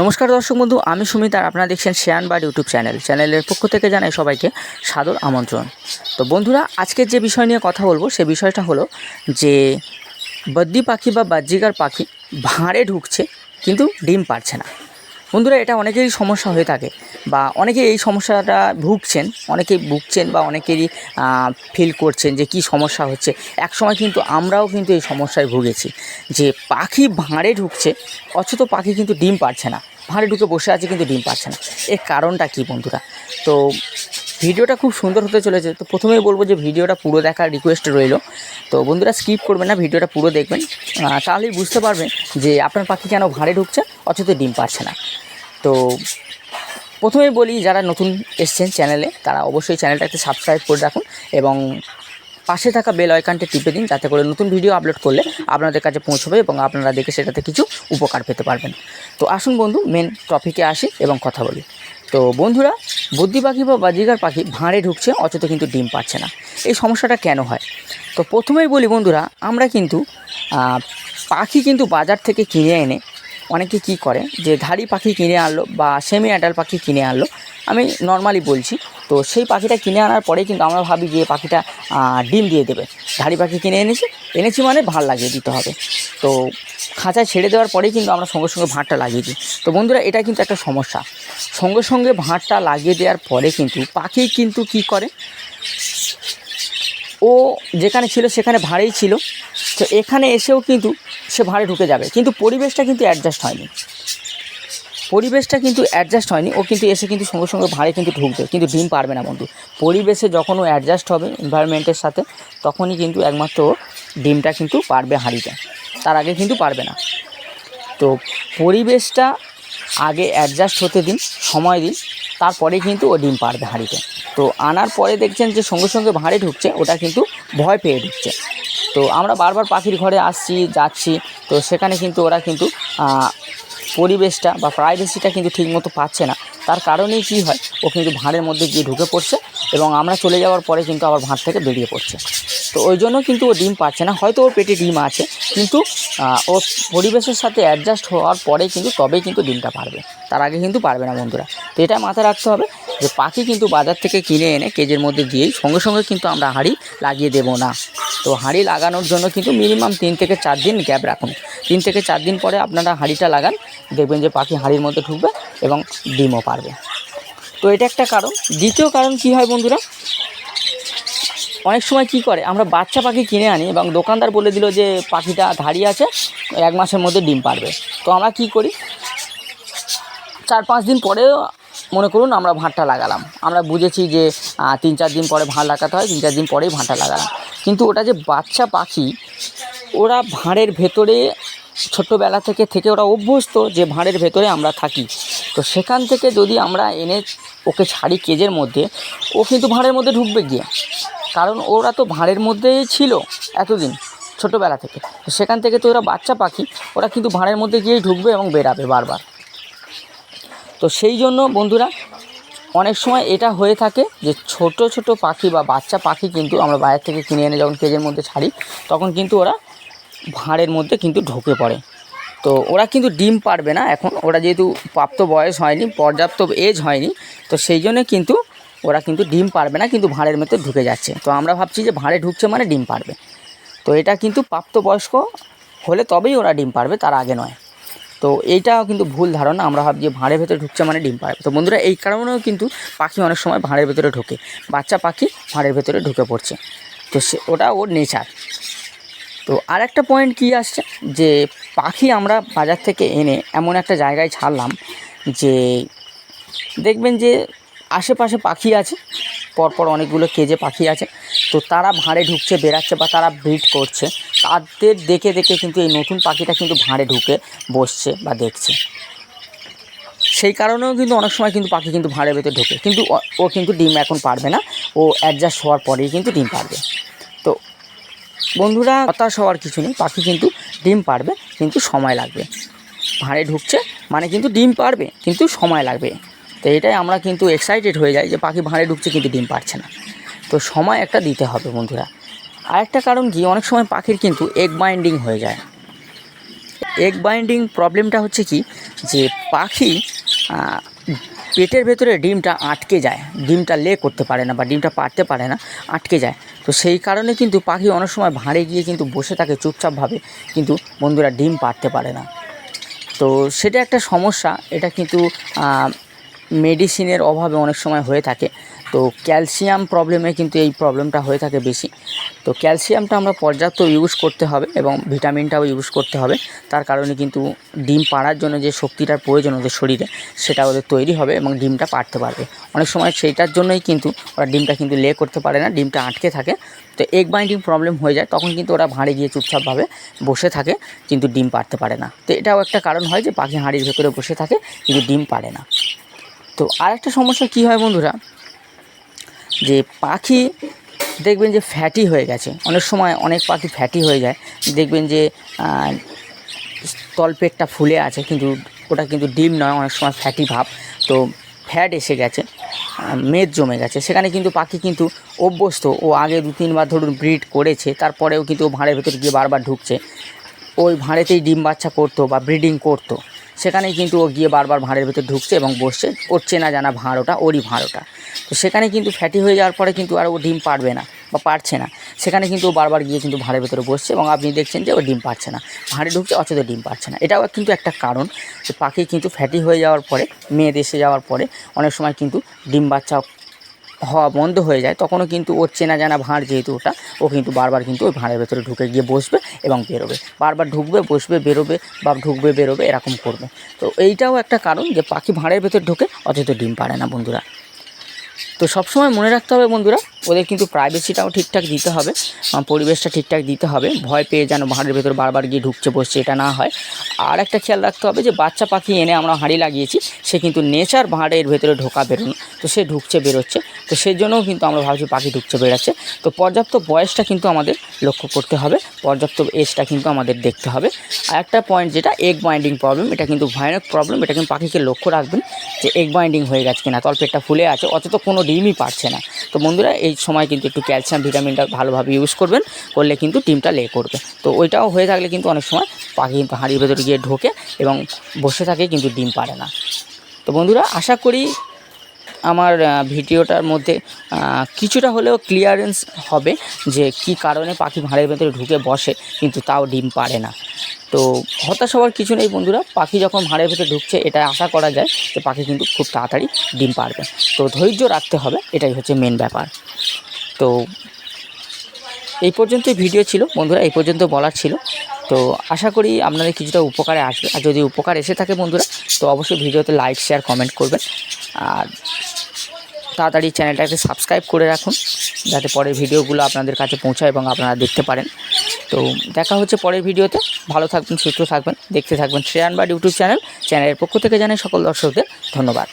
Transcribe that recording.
নমস্কার দর্শক বন্ধু, আমি সুমিত আর আপনারা দেখছেন শেয়ান বাড়ি ইউটিউব চ্যানেল। চ্যানেলের পক্ষ থেকে জানাই সবাইকে সাদর আমন্ত্রণ। তো বন্ধুরা, আজকের যে বিষয় নিয়ে কথা বলব, সে বিষয়টা হলো যে বদ্যি পাখি বা বাহ্যিকার পাখি ভাঁড়ে ঢুকছে, কিন্তু ডিম পারছে না। বন্ধুরা, এটা অনেকেরই সমস্যা হয়ে থাকে বা অনেকে এই সমস্যাটা ভুগছেন, অনেকেই ভুগছেন বা অনেকেরই ফিল করছেন যে কি সমস্যা হচ্ছে। একসময় কিন্তু আমরাও কিন্তু এই সমস্যায় ভুগেছি যে পাখি ভাঁড়ে ঢুকছে, অথচ পাখি কিন্তু ডিম পারছে না। ভাঁড়ে ঢুকে বসে আছে কিন্তু ডিম পারছে না। এর কারণটা কি বন্ধুরা? তো ভিডিওটা খুব সুন্দর হতে চলেছে। তো প্রথমেই বলব যে ভিডিওটা পুরো দেখার রিকোয়েস্ট রইল। তো বন্ধুরা স্কিপ করবেন না, ভিডিওটা পুরো দেখবেন। তাহলেই বুঝতে পারবেন যে আপনার পাখি কেন ভাঁড়ে ঢুকছে, অথচ ডিম পারছে না। তো প্রথমেই বলি, যারা নতুন এসছেন চ্যানেলে তারা অবশ্যই চ্যানেলটাকে সাবস্ক্রাইব করে রাখুন এবং পাশে থাকা বেল আইকনটি টিপে দিন, যাতে করে নতুন ভিডিও আপলোড করলে আপনাদের কাছে পৌঁছবে এবং আপনারা দেখে সেটাতে কিছু উপকার পেতে পারবেন। তো আসুন বন্ধু মেন টপিকে আসি এবং কথা বলি। তো বন্ধুরা, বুদ্ধি পাখি বা বাজিকার পাখি ভাঁড়ে ঢুকছে অথচ কিন্তু ডিম পাচ্ছে না। এই সমস্যাটা কেন হয়? তো প্রথমেই বলি বন্ধুরা, আমরা কিন্তু পাখি কিন্তু বাজার থেকে কিনে এনে অনেকে কি করে? যে ধাড়ি পাখি কিনে আনলো বা সেমি অ্যাডাল পাখি কিনে আনলো, আমি নর্মালি বলছি, তো সেই পাখিটা কিনে আনার পরেই কিন্তু আমরা ভাবি যে পাখিটা ডিম দিয়ে দেবে। ধাড়ি পাখি কিনে এনেছি এনেছি মানে ভাড় লাগিয়ে দিতে হবে। তো খাঁচায় ছেড়ে দেওয়ার পরেই কিন্তু আমরা সঙ্গে সঙ্গে ভাঁড়টা লাগিয়ে দিই। তো বন্ধুরা, এটা কিন্তু একটা সমস্যা। সঙ্গে সঙ্গে ভাঁড়টা লাগিয়ে দেওয়ার পরে কিন্তু পাখি কিন্তু কি করে? ও যেখানে ছিল সেখানে ভাড়েই ছিল। তো এখানে এসেও কিন্তু সে ভাড়ে ঢুকে যাবে। কিন্তু পরিবেশটা কিন্তু অ্যাডজাস্ট হয়নি। পরিবেশটা কিন্তু অ্যাডজাস্ট হয়নি। ও কিন্তু এসে কিন্তু সঙ্গে সঙ্গে ভাড়ে কিন্তু ঢুকবে। কিন্তু ডিম পারবে না বন্ধু। পরিবেশে যখন ও অ্যাডজাস্ট হবে এনভায়রনমেন্টের সাথে, তখনই কিন্তু একমাত্র ডিমটা কিন্তু পারবে হাঁড়িতে। তার আগে কিন্তু পারবে না। তো পরিবেশটা আগে অ্যাডজাস্ট হতে দিন, সময় দিন। তারপরে কিন্তু ও ডিম পারবে হাঁড়িতে। তো আনার পরে দেখছেন যে সঙ্গে সঙ্গে ভাঁড়ে ঢুকছে, ওটা কিন্তু ভয় পেয়ে ঢুকছে। তো আমরা বারবার পাখির ঘরে আসছি, যাচ্ছি, তো সেখানে কিন্তু ওরা কিন্তু পরিবেশটা বা প্রাইভেসিটা কিন্তু ঠিকমতো পাচ্ছে না। তার কারণেই কী হয়, ও কিন্তু ভাঁড়ের মধ্যে গিয়ে ঢুকে পড়ছে এবং আমরা চলে যাওয়ার পরে কিন্তু আবার ভাঁড় থেকে বেরিয়ে পড়ছে। তো ওই জন্য কিন্তু ও ডিম পাচ্ছে না। হয়তো ওর পেটে ডিম আছে, কিন্তু ও পরিবেশের সাথে অ্যাডজাস্ট হওয়ার পরে কিন্তু তবেই কিন্তু ডিমটা পারবে। তার আগে কিন্তু পারবে না বন্ধুরা। তো এটা মাথায় রাখতে হবে যে পাখি কিন্তু বাজার থেকে কিনে এনে কেজের মধ্যে দিয়েই সঙ্গে সঙ্গে কিন্তু আমরা হাঁড়ি লাগিয়ে দেবো না। তো হাঁড়ি লাগানোর জন্য কিন্তু মিনিমাম তিন থেকে চার দিন গ্যাপ রাখুন। তিন থেকে চার দিন পরে আপনারা হাঁড়িটা লাগান, দেখবেন যে পাখি হাঁড়ির মধ্যে ঢুকবে এবং ডিমও পারবে। তো এটা একটা কারণ। দ্বিতীয় কারণ কি হয় বন্ধুরা? অনেক সময় কি করে, আমরা বাচ্চা পাখি কিনে আনি এবং দোকানদার বলে দিল যে পাখিটা দাঁড়িয়ে আছে, এক মাসের মধ্যে ডিম পারবে। তো আমরা কি করি চার পাঁচ দিন পরেও মনে করুন আমরা ভাঁড়টা লাগালাম। আমরা বুঝেছি যে তিন চার দিন পরে ভাঁড় লাগাতে হয় তিন চার দিন পরেই ভাঁড়টা লাগালাম। কিন্তু ওটা যে বাচ্চা পাখি, ওরা ভাঁড়ের ভেতরে ছোটোবেলা থেকে থেকে ওরা অভ্যস্ত যে ভাঁড়ের ভেতরে আমরা থাকি। তো সেখান থেকে যদি আমরা এনে ওকে ছাড়ি কেজের মধ্যে, ও কিন্তু ভাঁড়ের মধ্যে ঢুকবে গিয়ে। কারণ ওরা তো ভাঁড়ের মধ্যেই ছিল এতদিন, ছোটোবেলা থেকে। তো সেখান থেকে তো ওরা বাচ্চা পাখি, ওরা কিন্তু ভাঁড়ের মধ্যে গিয়েই ঢুকবে এবং বেরাবে বারবার। তো সেই জন্য বন্ধুরা, অনেক সময় এটা হয়ে থাকে যে ছোট ছোট পাখি বা বাচ্চা পাখি কিন্তু আমরা বাইরে থেকে কিনে এনে যখন কেজের মধ্যে ছাড়ি, তখন কিন্তু ওরা ভাঁড়ের মধ্যে কিন্তু ঢুকে পড়ে। তো ওরা কিন্তু ডিম পারবে না, এখন ওরা যেহেতু প্রাপ্ত বয়স হয়নি, পর্যাপ্ত এজ হয়নি, তো সেই জন্য কিন্তু ওরা কিন্তু ডিম পারবে না, কিন্তু ভাঁড়ের মধ্যে ঢুকে যাচ্ছে। তো আমরা ভাবছি যে ভাঁড়ে ঢুকছে মানে ডিম পারবে। তো এটা কিন্তু প্রাপ্তবয়স্ক হলে তবেই ওরা ডিম পারবে, তার আগে নয়। তো এইটাও কিন্তু ভুল ধারণা, আমরা ভাবছি যে ভাঁড়ের ভেতরে ঢুকছে মানে ডিম পারবে। তো বন্ধুরা, এই কারণেও কিন্তু পাখি অনেক সময় ভাঁড়ের ভেতরে ঢোকে। বাচ্চা পাখি ভাঁড়ের ভেতরে ঢুকে পড়ছে। তো সে, ওটা ওর নেচার। তো আর একটা পয়েন্ট কী আসছে, যে পাখি আমরা বাজার থেকে এনে এমন একটা জায়গায় ছাড়লাম যে দেখবেন যে আশেপাশে পাখি আছে, পরপর অনেকগুলো কেজে পাখি আছে। তো তারা ভাঁড়ে ঢুকছে বেরাচ্ছে বা তারা ব্রিড করছে। তাদের দেখে দেখে কিন্তু এই নতুন পাখিটা কিন্তু ভাঁড়ে ঢুকে বসছে বা দেখছে। সেই কারণেও কিন্তু অনেক সময় কিন্তু পাখি কিন্তু ভাঁড়ের ভেতরে ঢোকে। কিন্তু ও কিন্তু ডিম এখন পারবে না। ও অ্যাডজাস্ট হওয়ার পরেই কিন্তু ডিম পারবে। তো বন্ধুরা, হতাশ হওয়ার কিছু নেই। পাখি কিন্তু ডিম পারবে, কিন্তু সময় লাগবে। ভাঁড়ে ঢুকছে মানে কিন্তু ডিম পারবে, কিন্তু সময় লাগবে। তো এটাই আমরা কিন্তু এক্সাইটেড হয়ে যাই যে পাখি ভাঁড়ে ঢুকছে কিন্তু ডিম পারছে না। তো সময় একটা দিতে হবে বন্ধুরা। আরেকটা কারণ কি, অনেক সময় পাখির কিন্তু এগ বাইন্ডিং হয়ে যায়। এগ বাইন্ডিং প্রবলেমটা হচ্ছে কি, যে পাখি পেটের ভেতরে ডিমটা আটকে যায়। ডিমটা লে করতে পারে না বা ডিমটা পারতে পারে না, আটকে যায়। তো সেই কারণে কিন্তু পাখি অনেক সময় ভাঁড়ে গিয়ে কিন্তু বসে থাকে চুপচাপভাবে, কিন্তু বন্ধুরা ডিম পারতে পারে না। তো সেটা একটা সমস্যা। এটা কিন্তু মেডিসিনের অভাবে অনেক সময় হয়ে থাকে। তো ক্যালসিয়াম প্রবলেমে কিন্তু এই প্রবলেমটা হয়ে থাকে বেশি। তো ক্যালসিয়ামটা আমরা পর্যাপ্ত ইউজ করতে হবে এবং ভিটামিনটাও ইউজ করতে হবে। তার কারণে কিন্তু ডিম পাড়ার জন্য যে শক্তিটার প্রয়োজন ওদের শরীরে, সেটা ওদের তৈরি হবে এবং ডিমটা পাড়তে পারবে। অনেক সময় সেইটার জন্যই কিন্তু ওরা ডিমটা কিন্তু লে করতে পারে না, ডিমটা আটকে থাকে। তো এগ বাইন্ডিং প্রবলেম হয়ে যায়, তখন কিন্তু ওরা ভাঁড়ে গিয়ে চুপচাপভাবে বসে থাকে, কিন্তু ডিম পাড়তে পারে না। তো এটাও একটা কারণ হয় যে পাখি হাঁড়ির ভেতরে বসে থাকে, কিন্তু ডিম পারে না। তো আরেকটা সমস্যা কী হয় বন্ধুরা? যে পাখি দেখবেন যে ফ্যাটি হয়ে গেছে। অনেক সময় অনেক পাখি ফ্যাটি হয়ে যায়। দেখবেন যে তলপেটটা ফুলে আছে, কিন্তু ওটা কিন্তু ডিম নয়, অনেক সময় ফ্যাটি ভাব। তো ফ্যাট এসে গেছে মেদ জমে গেছে। সেখানে কিন্তু পাখি কিন্তু অভ্যস্ত। ও আগে দু, তিনবার ধরুন ব্রিড করেছে, তারপরেও কিন্তু ও ভাঁড়ের ভেতর গিয়ে বারবার ঢুকছে। ওই ভাঁড়েতেই ডিম বাচ্চা করতো বা ব্রিডিং করতো। সেখানেই কিন্তু ও গিয়ে বারবার ভাঁড়ের ভেতর ঢুকছে এবং বসছে। ওর চেনা জানা ভাঁড়োটা ওরই ভাঁড়োটা তো সেখানে কিন্তু ফ্যাটি হয়ে যাওয়ার পরে কিন্তু আর ও ডিম পারবে না বা পারছে না। সেখানে কিন্তু ও বারবার গিয়ে কিন্তু ভাঁড়ের ভেতরে বসছে এবং আপনি দেখছেন যে ও ডিম পারছে না। ভাঁড়ে ঢুকছে অচেত ডিম পারছে না। এটাও কিন্তু একটা কারণ যে পাখি কিন্তু ফ্যাটি হয়ে যাওয়ার পরে মেয়ে দেশে যাওয়ার পরে অনেক সময় কিন্তু ডিম বাচ্চা হওয়া বন্ধ হয়ে যায়, তখনও কিন্তু ওর চেনা জানা ভাঁড় যেহেতু ওটা, ও কিন্তু বারবার কিন্তু ওই ভাঁড়ের ভেতরে ঢুকে গিয়ে বসবে এবং বেরোবে। বারবার ঢুকবে, বসবে, বেরোবে বা ঢুকবে, বেরোবে, এরকম করবে। তো এইটাও একটা কারণ যে পাখি ভাঁড়ের ভেতর ঢুকে, অথচ ডিম পারে না বন্ধুরা। তো সবসময় মনে রাখতে হবে বন্ধুরা, ওদের কিন্তু প্রাইভেসিটাও ঠিকঠাক দিতে হবে পরিবেশটা ঠিকঠাক দিতে হবে, ভয় পেয়ে যেন ভাঁড়ের ভেতর বারবার গিয়ে ঢুকছে বসছে, এটা না হয়। আর একটা খেয়াল রাখতে হবে যে বাচ্চা পাখি এনে আমরা হাঁড়ি লাগিয়েছি, সে কিন্তু নেচার ভাঁড়ের ভেতরে ঢোকা বেরোনো, তো সে ঢুকছে, বেরোচ্ছে, তো সেই জন্যও কিন্তু আমরা ভাবছি পাখি ঢুকছে, বেরোচ্ছে। তো পর্যাপ্ত বয়সটা কিন্তু আমাদের লক্ষ্য করতে হবে, পর্যাপ্ত এজটা কিন্তু আমাদের দেখতে হবে। আর একটা পয়েন্ট যেটা এগ বাইন্ডিং প্রবলেম এটা কিন্তু ভয়ানক প্রবলেম এটা কিন্তু পাখিকে লক্ষ্য রাখবেন যে এগ বাইন্ডিং হয়ে গেছে কিনা তলপেটটা ফুলে আছে, অথচ কোনো ডিমই পারছে না। তো বন্ধুরা, এই সময় কিন্তু একটু ক্যালসিয়াম, ভিটামিনটা ভালোভাবে ইউজ করবেন, করলে কিন্তু ডিমটা লে করবে। তো ওইটাও হয়ে থাকলে কিন্তু অনেক সময় পাখি কিন্তু হাঁড়ির ভেতরে গিয়ে ঢোকে এবং বসে থাকে কিন্তু ডিম পারে না। তো বন্ধুরা, আশা করি আমার ভিডিওটার মধ্যে কিছুটা হলেও ক্লিয়ারেন্স হবে যে কি কারণে পাখি ভাঁড়ের ভেতরে ঢুকে বসে, কিন্তু তাও ডিম পারে না। তো হতাশ হওয়ার কিছু নেই বন্ধুরা, পাখি যখন ভাঁড়ের ভেতরে ঢুকছে, এটা আশা করা যায় যে পাখি কিন্তু খুব তাড়াতাড়ি ডিম পারবে। তো ধৈর্য রাখতে হবে, এটাই হচ্ছে মেন ব্যাপার। তো এই পর্যন্তই ভিডিও ছিল, বন্ধুরা, এই পর্যন্ত বলার ছিল। তো আশা করি আপনাদের কিছুটা উপকারে আসবে। আর যদি উপকার এসে থাকে বন্ধুরা, তো অবশ্যই ভিডিওতে লাইক শেয়ার কমেন্ট করবেন। আর তাড়াতাড়ি চ্যানেলটাকে সাবস্ক্রাইব করে রাখুন, যাতে পরের ভিডিওগুলো আপনাদের কাছে পৌঁছায় এবং আপনারা দেখতে পারেন। তো দেখা হচ্ছে পরের ভিডিওতে। ভালো থাকবেন, সুস্থ থাকবেন, দেখতে থাকবেন শ্রেয়ানবাদ ইউটিউব চ্যানেল। চ্যানেলের পক্ষ থেকে জানাই সকল দর্শকদের ধন্যবাদ।